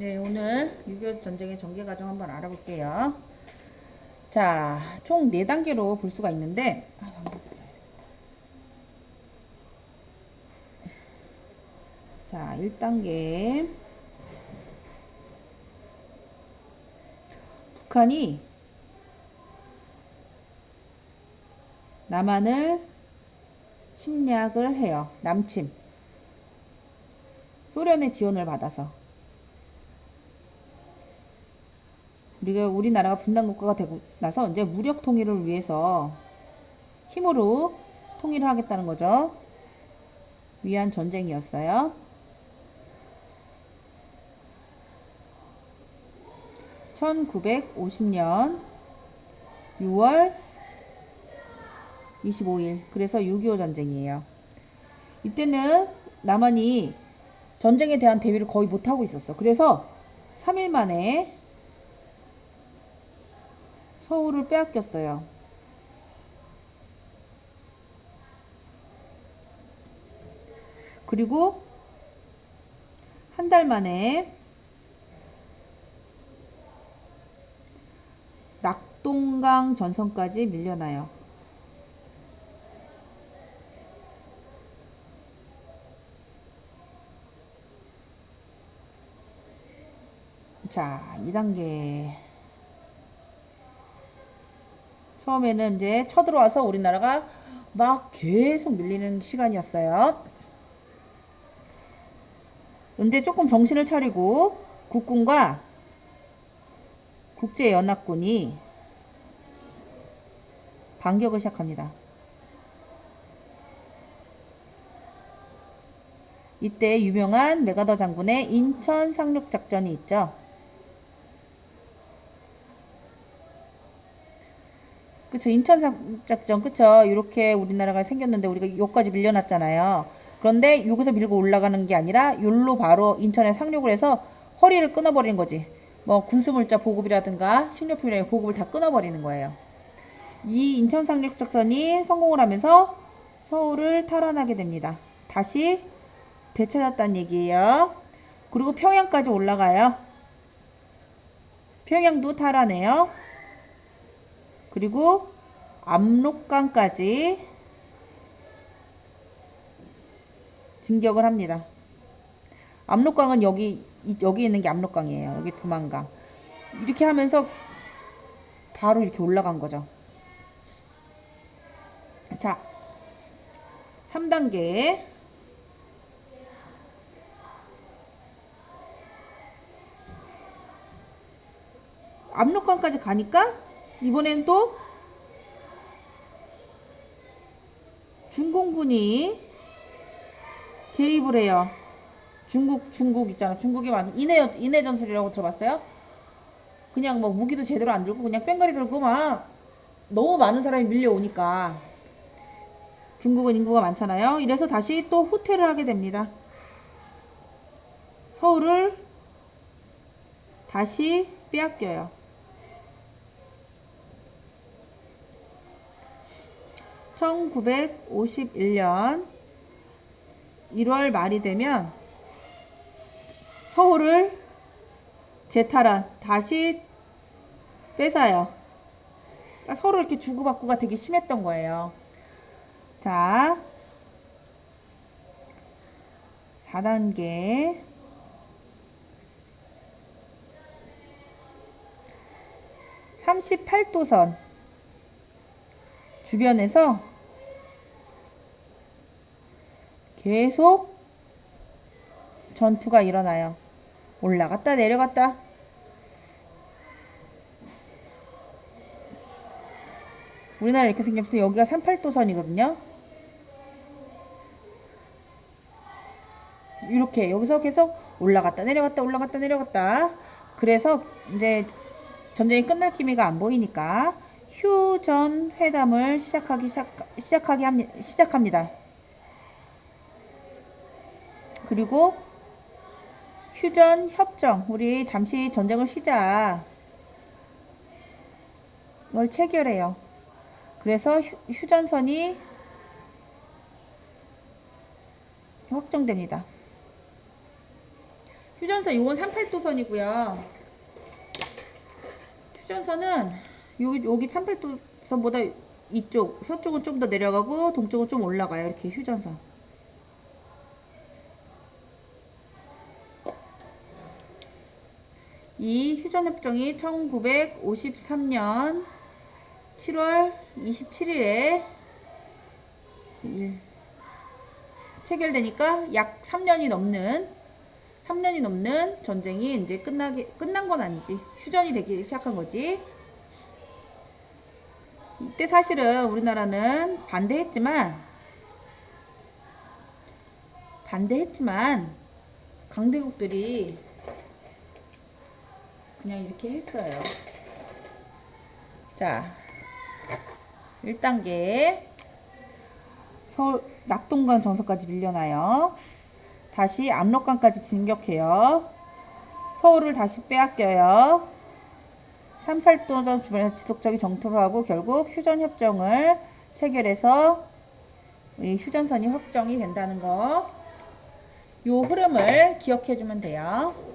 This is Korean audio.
네, 오늘 6.25 전쟁의 전개 과정 한번 알아볼게요. 자, 총 4단계로 볼 수가 있는데, 아. 자, 1단계. 북한이 남한을 침략을 해요. 남침. 소련의 지원을 받아서. 우리가 우리나라가 분단 국가가 되고 나서 이제 무력 통일을 위해서 힘으로 통일을 하겠다는 거죠. 위한 전쟁이었어요. (1950년 6월 25일) 그래서 (6.25) 전쟁이에요. 이때는 남한이 전쟁에 대한 대비를 거의 못하고 있었어. 그래서 3일 만에 서울을 빼앗겼어요. 그리고 한 달 만에 낙동강 전선까지 밀려나요. 자, 2단계. 처음에는 이제 쳐들어와서 우리나라가 막 계속 밀리는 시간이었어요. 이제 조금 정신을 차리고 국군과 국제연합군이 반격을 시작합니다. 이때 유명한 메가더 장군의 인천 상륙 작전이 있죠. 그쵸? 인천 상작전 그쵸? 이렇게 우리나라가 생겼는데 우리가 요까지 밀려났잖아요. 그런데 여기서 밀고 올라가는 게 아니라 요로 바로 인천에 상륙을 해서 허리를 끊어버리는 거지. 뭐 군수물자 보급이라든가 식료품이라든가 보급을 다 끊어버리는 거예요. 이 인천 상륙 작전이 성공을 하면서 서울을 탈환하게 됩니다. 다시 되찾았다는 얘기예요. 그리고 평양까지 올라가요. 평양도 탈환해요 그리고 압록강까지 진격을 합니다. 압록강은 여기 이- 여기 있는 게 압록강이에요. 여기 두만강. 이렇게 하면서 바로 이렇게 올라간 거죠. 자, 3단계. 압록강까지 가니까 이번엔 또 중공군이 개입을 해요. 중국 중국 있잖아. 중국이 많은 인해 인해 전술이라고 들어봤어요? 그냥 뭐 무기도 제대로 안 들고 그냥 뺑가리 들고 막 너무 많은 사람이 밀려오니까 중국은 인구가 많잖아요. 이래서 다시 또 후퇴를 하게 됩니다. 서울을 다시 빼앗겨요. 1951년 1월 말이 되면 서울을 재탈환 다시 뺏어요. 그러니까 서로 이렇게 주고받고가 되게 심했던 거예요. 자, 4단계. (38도선) 주변에서 계속 전투가 일어나요. 올라갔다 내려갔다. 우리나라 이렇게 생겼을 때 여기가 38도선이거든요. 이렇게 여기서 계속 올라갔다 내려갔다 올라갔다 내려갔다. 그래서 이제 전쟁이 끝날 기미가 안 보이니까 휴전 회담을 시작하기 시작, 시작하기 합니, 시작합니다. 그리고 휴전 협정 우리 잠시 전쟁을 쉬자 걸 체결해요. 그래서 휴, 휴전선이 확정됩니다. 휴전선 요건 38도선이고요. 휴전선은 여기 여기 38도선보다 이쪽 서쪽은 좀 더 내려가고 동쪽은 좀 올라가요. 이렇게 휴전선. 이 휴전협정이 1953년 7월 27일에 체결되니까 약 3년이 넘는 3년이 넘는 전쟁이 이제 끝나게 끝난 건 아니지 휴전이 되기 시작한 거지. 이때 사실은 우리나라는 반대했지만 반대했지만 강대국들이 그냥 이렇게 했어요. 자, 1단계 서울 낙동강 정서까지 밀려나요. 다시 압록강까지 진격해요. 서울을 다시 빼앗겨요. 38도전 주변에서 지속적인 정토를 하고 결국 휴전협정을 체결해서 이 휴전선이 확정이 된다는 거. 요 흐름을 기억해 주면 돼요.